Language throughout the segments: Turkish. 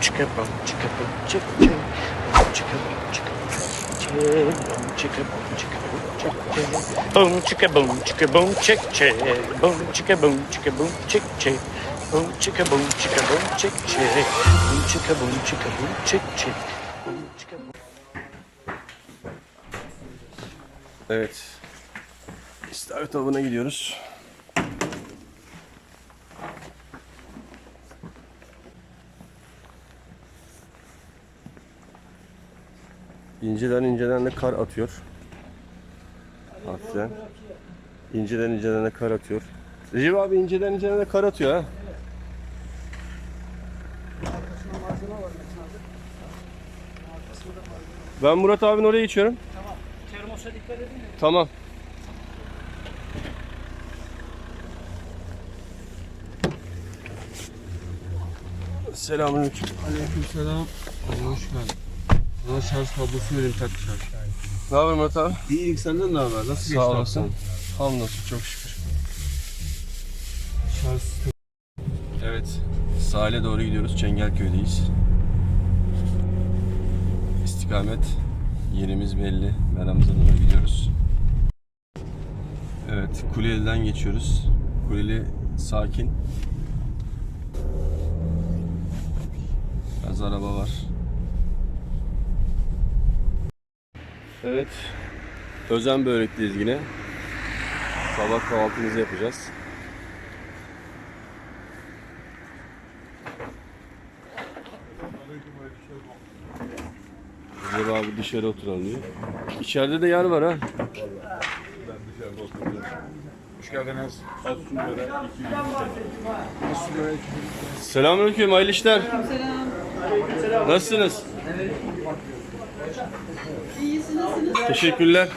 chicka boom chicka boom chick chick boom chicka boom chicka boom chicka boom chicka boom chick chick boom chicka boom chicka boom chick chick boom chicka boom chicka boom chick chick boom chicka boom chicka boom chick chick boom chicka boom chicka boom chick chick Evet. İstavrit avına gidiyoruz. İnceden inceden de kar atıyor. Hafiften. İnceden inceden de kar atıyor. Recep abi inceden inceden de kar atıyor ha. Ben Murat abinin oraya geçiyorum. Termosa dikkat edin. Tamam. Selamünaleyküm. Aleykümselam. Hoş geldin. Bana şarj kablosu verin tak şarj. Ne haber Murat abi? İyilik senden ne haber? Nasıl geçti Sağ haftan? olasın. Hamdolsun çok şükür. Şarj Evet. Sahile doğru gidiyoruz. Çengelköy'deyiz. İstikamet yerimiz belli. Meramıza doğru gidiyoruz. Evet, Kuleli'den geçiyoruz. Kuleli sakin. Biraz araba var. Evet. Özen börekteyiz yine. Sabah kahvaltımızı yapacağız. Recep abi dışarı oturalım diyor. İçeride de yer var ha. Hoş geldiniz. Selamünaleyküm, hayırlı işler. Nasılsınız? Teşekkürler.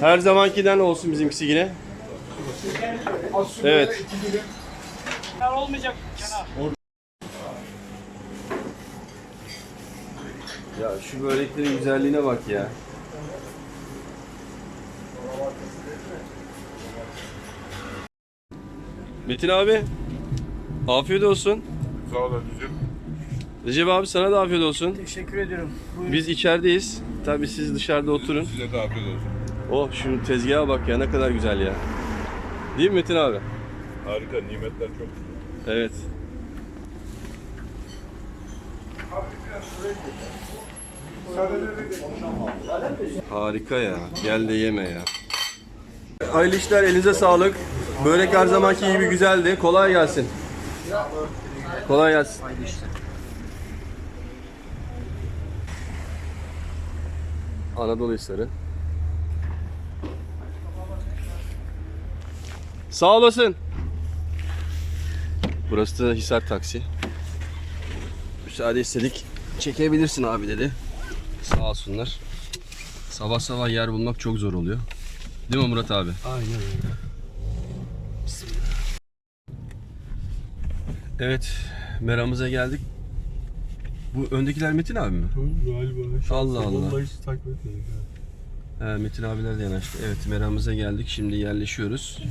Her zamankiden olsun bizimkisi yine. Evet. Olmayacak kenar. Ya şu böreklerin güzelliğine bak ya. Metin abi. Afiyet olsun. Sağ olun düzüm. Recep abi sana da afiyet olsun. Teşekkür ediyorum. Buyurun. Biz içerideyiz. Tabii siz dışarıda oturun. Size de afiyet olsun. Oh şu tezgaha bak ya ne kadar güzel ya. Değil mi Metin abi? Harika, nimetler çok. Evet. Harika ya. Gel de yeme ya. Hayırlı işler elinize sağlık. Börek her zamanki gibi güzeldi. Kolay gelsin. Kolay gelsin. Anadolu Hisarı. Sağ olasın. Burası da Hisar Taksi. Müsaade istedik. Çekebilirsin abi dedi. Sağ olsunlar. Sabah sabah yer bulmak çok zor oluyor. Değil mi Murat abi? Aynen öyle. Evet. Meramıza geldik. Bu öndekiler Metin abi mi? Galiba. Şansa Allah Allah. Vallahi hiç takip etmedik ha. He, Metin abiler de yanaştı. Evet meramıza geldik. Şimdi yerleşiyoruz.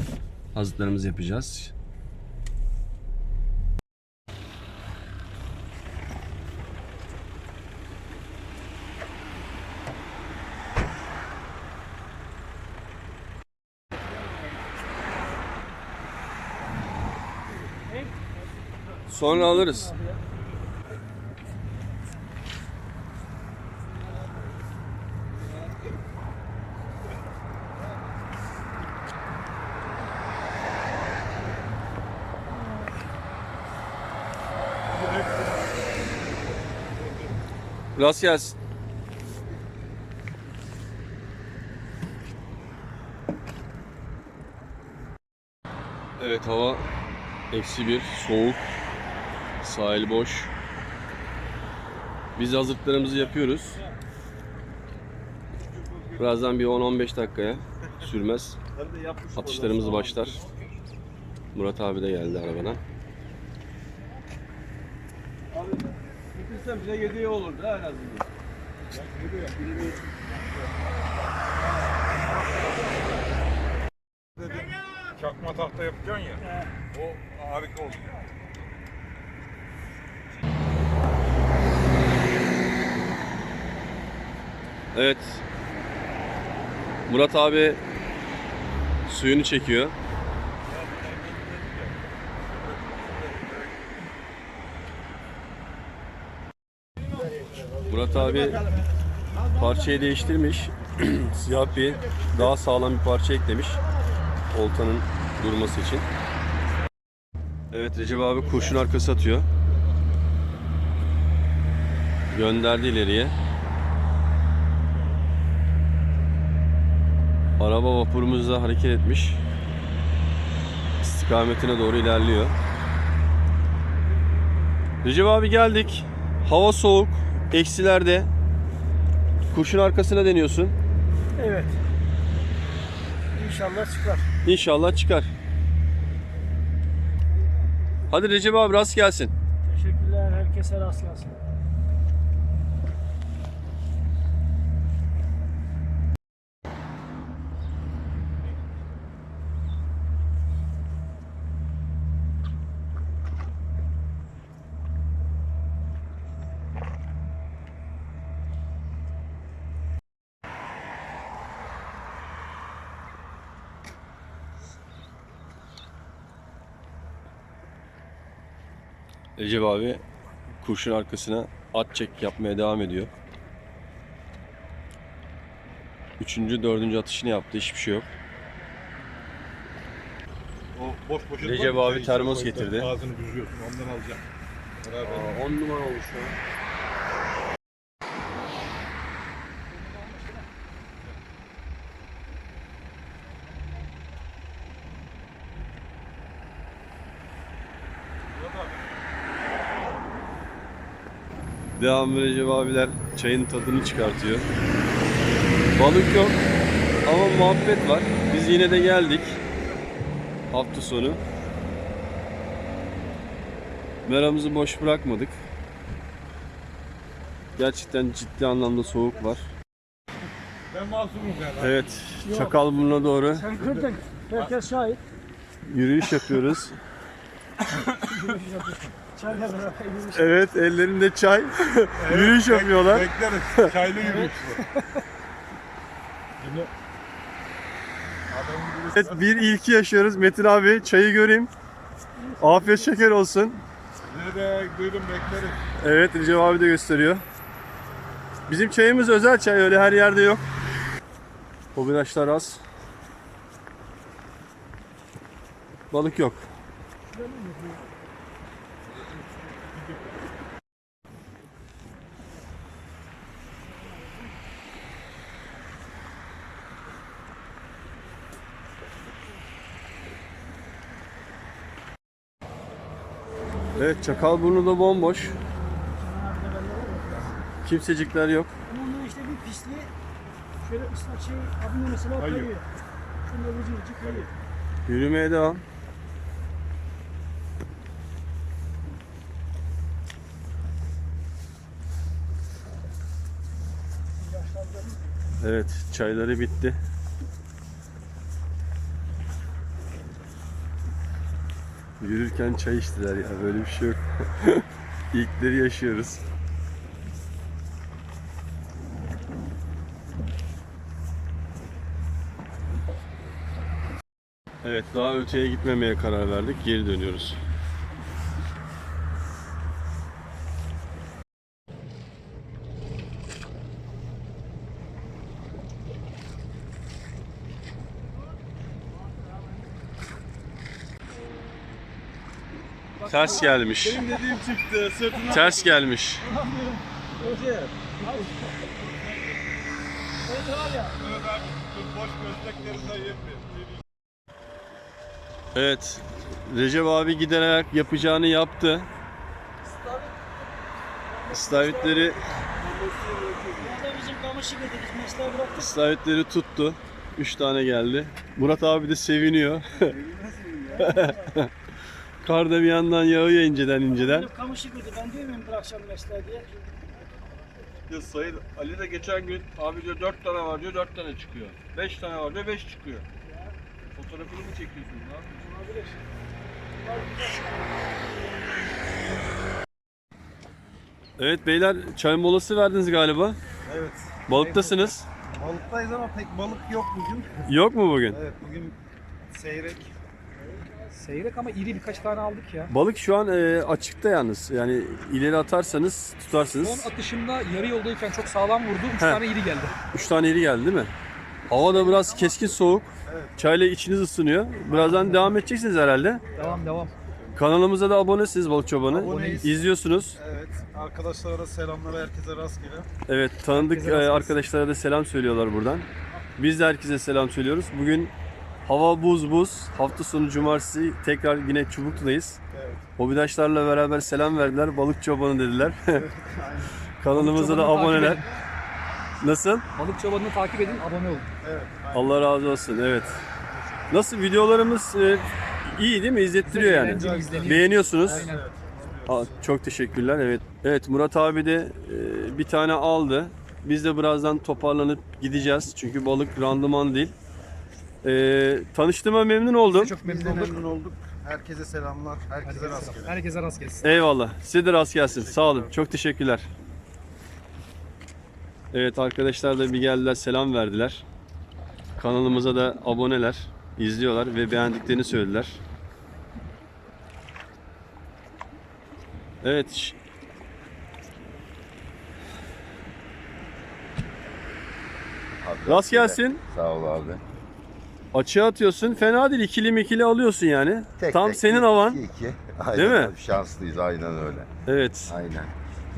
Hazırlıklarımızı yapacağız. Sonra alırız. Gelsin. Evet hava eksi bir, soğuk, sahil boş. Biz hazırlıklarımızı yapıyoruz. Birazdan bir 10-15 dakikaya sürmez. Atışlarımız başlar. Murat abi de geldi arabadan. Getirsem bize yediği olurdu en azından. Ya görüyor, bilmiyor. Dedi, çakma tahta yapacaksın ya. O harika oldu. Evet. Murat abi suyunu çekiyor. Murat abi parçayı değiştirmiş. Siyah bir daha sağlam bir parça eklemiş. Oltanın durması için. Evet Recep abi kurşun arkası atıyor. Gönderdi ileriye. Araba vapurumuzda hareket etmiş. İstikametine doğru ilerliyor. Recep abi geldik. Hava soğuk. Eksilerde. Kurşun arkasına deniyorsun. Evet. İnşallah çıkar. İnşallah çıkar. Hadi Recep abi rast gelsin. Teşekkürler. Herkese rast gelsin. Recep abi kurşun arkasına at çek yapmaya devam ediyor. Üçüncü, dördüncü atışını yaptı. Hiçbir şey yok. O boş poşet Recep abi Çay termos getirdi. Ağzını büzüyorsun ondan alacağım. Beraber. 10 numara olmuş ya. Devamlı Recep abiler çayın tadını çıkartıyor. Balık yok ama muhabbet var. Biz yine de geldik. Hafta sonu. Meramızı boş bırakmadık. Gerçekten ciddi anlamda soğuk var. Ben masumum galiba. Evet, Çakalburnu'na doğru Sen kırdın. Herkes şahit. yürüyüş yapıyoruz. Yürüyüş. Evet, ellerinde çay. yürüyüş yapıyorlar. Bekleriz. Çaylı yürüyüş bu. Evet, bir ilki yaşıyoruz. Metin abi çayı göreyim. Afiyet şeker olsun. Nereye duydum bekleriz. Evet, Recep abi de gösteriyor. Bizim çayımız özel çay, öyle her yerde yok. Hobidaşlar az. Balık yok. Evet, Çakalburnu da bomboş. Kimsecikler yok. Bunun işte bir pisliği şöyle ıslak şey abinin mesela Hayır. koyuyor. Şunda vıcı vıcı koyuyor. Yürümeye devam. Evet, çayları bitti. Yürürken çay içtiler ya, böyle bir şey yok. İlkleri yaşıyoruz. Evet, daha öteye gitmemeye karar verdik. Geri dönüyoruz. Ters gelmiş. Dediğim çıktı. Sırtına Ters gelmiş. Evet. Recep abi giderek yapacağını yaptı. Bıraktık. istavritleri tuttu. 3 tane geldi. Murat abi de seviniyor. Kar da bir yandan yağıyor inceden inceden. Benim kamışı girdi. Ben diyor muyum bırakacağım mesleğe diye. Ya Sayın Ali de geçen gün abi diyor 4 tane var diyor 4 tane çıkıyor. 5 tane var diyor 5 çıkıyor. Fotoğrafını mı çekiyorsun? Ne yapıyorsun? Evet beyler çay molası verdiniz galiba. Evet. Balıktasınız. Balıktayız ama pek balık yok bugün. Yok mu bugün? Evet bugün seyrek. Seyrek ama iri birkaç tane aldık ya. Balık şu an e, açıkta yalnız. Yani ileri atarsanız tutarsınız. Son atışımda yarı yoldayken çok sağlam vurdu. 3 He. tane iri geldi. 3 tane iri geldi değil mi? Hava da biraz keskin soğuk. Çayla içiniz ısınıyor. Birazdan devam edeceksiniz herhalde. Devam devam. Kanalımıza da abonesiniz Balık Çobanı. Aboneyiz. İzliyorsunuz. Evet. Arkadaşlara da selamlar herkese rastgele. Evet tanıdık Herkese e, arkadaşlara da selam söylüyorlar buradan. Biz de herkese selam söylüyoruz. Bugün hava buz buz. Hafta sonu cumartesi tekrar yine Çubuklu'dayız. Evet. Hobidaşlarla beraber selam verdiler. Balık çobanı dediler. Kanalımıza da takip aboneler. edin. Nasıl? Balık çobanını takip edin, abone olun. Evet. Allah razı olsun. Evet. Nasıl videolarımız e, iyi değil mi? İzlettiriyor yani. Eğlenceli izleniyor. Beğeniyorsunuz. Aynen. Aa, çok teşekkürler. Evet. Evet Murat abi de e, bir tane aldı. Biz de birazdan toparlanıp gideceğiz. Çünkü balık randıman değil. E, tanıştığıma memnun oldum. Çok Biz memnun de olduk. memnun olduk. Herkese selamlar. Herkese rastgele. Herkese rast gelsin. Eyvallah. Size de rast gelsin. Sağ olun. Çok teşekkürler. Evet arkadaşlar da bir geldiler selam verdiler. Kanalımıza da aboneler, izliyorlar ve beğendiklerini söylediler. Evet. ş- Rast gelsin. Sağ ol abi. Açığa atıyorsun. Fena değil. İkili mikili alıyorsun yani. Tek Tam tek, senin iki, havan. iki, iki. Aynen Değil mi? abi, Şanslıyız aynen öyle. Evet. Aynen.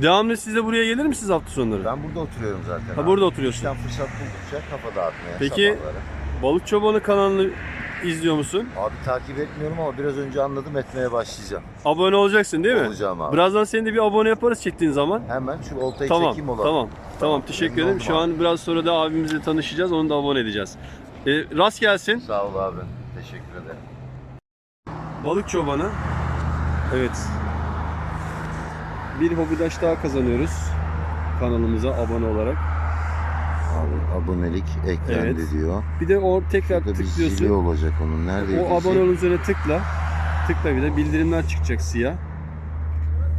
Devamlı siz de buraya gelir misiniz hafta sonları? Ben burada oturuyorum zaten. Ha abi. burada oturuyorsun. İşten fırsat buldukça kafa dağıtmaya Peki- sabahları. Balık Çobanı kanalını izliyor musun? Abi takip etmiyorum ama biraz önce anladım etmeye başlayacağım. Abone olacaksın değil mi? Olacağım abi. Birazdan seni de bir abone yaparız çektiğin zaman. Hemen şu oltayı Tamam, çekeyim olalım. tamam. Tamam, teşekkür memnun ederim. Şu oldum an biraz sonra da abimizle tanışacağız. Onu da abone edeceğiz. E, rast gelsin. Sağ ol abi. Teşekkür ederim. Balık Çobanı. Evet. Bir hobidaş daha kazanıyoruz. Kanalımıza abone olarak. Abi abonelik eklendi Evet. diyor. Bir de o tekrar Burada bir zili tıklıyorsun. olacak onun. Nerede? O abone ol üzerine tıkla. Tıkla bir de bildirimler çıkacak siyah.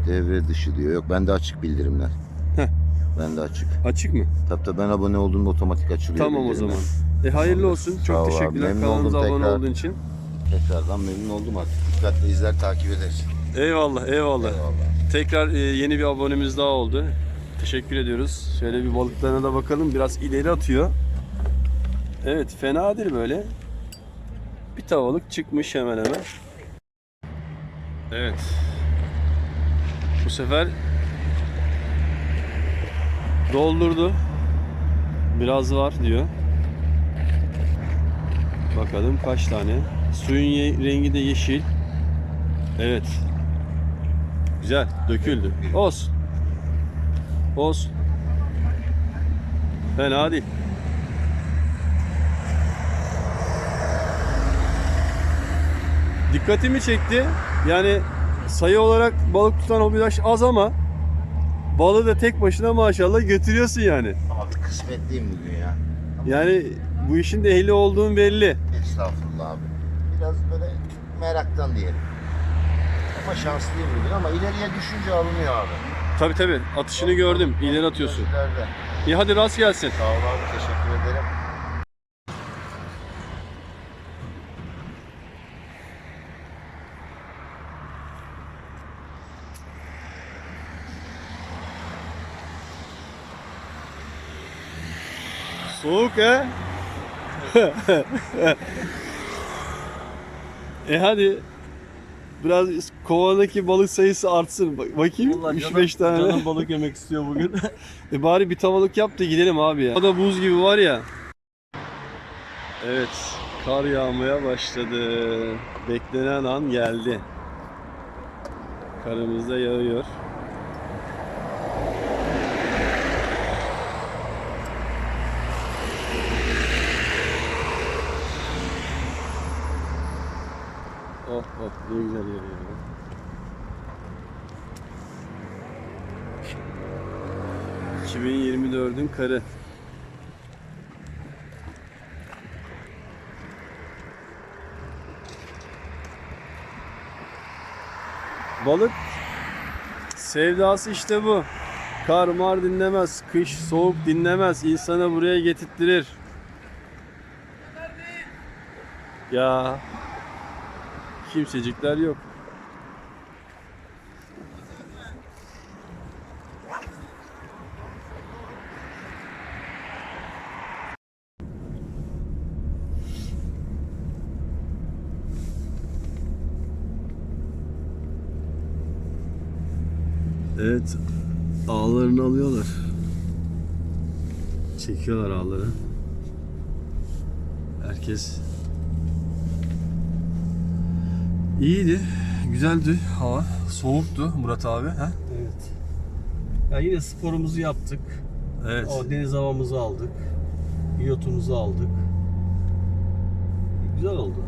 Devre dışı diyor. Yok bende açık bildirimler. Heh. Bende açık. Açık mı? Tabii tabii ben abone olduğumda otomatik açılıyor. Tamam o bildirimler. zaman. E hayırlı olsun. Sağ Çok abi, teşekkürler memnun kanalımıza oldum abone tekrar. olduğun için. Tekrardan memnun oldum artık. Dikkatle izler takip ederiz. Eyvallah, eyvallah. Eyvallah. Tekrar e, yeni bir abonemiz daha oldu. Teşekkür ediyoruz. Şöyle bir balıklarına da bakalım. Biraz ileri atıyor. Evet, fena değil böyle. Bir tavalık çıkmış hemen hemen. Evet. Bu sefer doldurdu. Biraz var diyor. Bakalım kaç tane. Suyun rengi de yeşil. Evet. Güzel, döküldü. Olsun. Olsun. Fena değil. Dikkatimi çekti. Yani sayı olarak balık tutan hobidaş az ama balığı da tek başına maşallah götürüyorsun yani. Abi kısmetliyim bugün ya. Yani bu işin de ehli olduğun belli. Estağfurullah abi. Biraz böyle meraktan diyelim. Ama şanslıyım bugün ama ileriye düşünce alınıyor abi. Tabi tabi atışını gördüm. İleri atıyorsun. Gözlerde. İyi hadi rast gelsin. Sağ ol abi teşekkür ederim. Soğuk he? E hadi biraz kovadaki balık sayısı artsın. Bak- Bakayım 3-5 tane. Canım balık yemek istiyor bugün. E bari bir tavalık yap da gidelim abi ya. O da buz gibi var ya. Evet, kar yağmaya başladı. Beklenen an geldi. Karımız da yağıyor. Oh oh ne güzel yağıyor. ...2024'ün karı. Balık sevdası işte bu. Kar mar dinlemez, kış soğuk dinlemez. İnsanı buraya getirttirir. Ya kimsecikler yok. Evet, ağlarını alıyorlar. Çekiyorlar ağları. Herkes iyiydi, güzeldi hava. Soğuktu Murat abi. Ha? Evet. Ya yine sporumuzu yaptık. Evet. O deniz havamızı aldık. Yotumuzu aldık. Güzel oldu.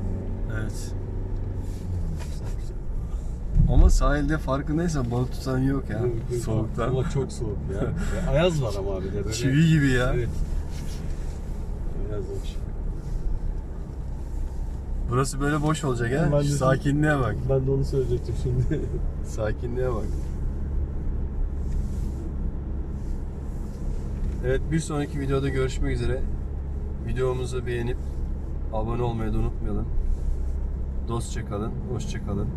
Evet. Ama sahilde farkındaysan balık tutan yok ya. Soğuktan. Ama çok soğuk ya. Ya Ayaz var ama bir de böyle. Çivi gibi ya. Evet. Ayaz var. Burası böyle boş olacak Ben ha. de- sakinliğe bak. Ben de onu söyleyecektim şimdi. Sakinliğe bak. Evet bir sonraki videoda görüşmek üzere. Videomuzu beğenip abone olmayı da unutmayalım. Dostça kalın, hoşça kalın.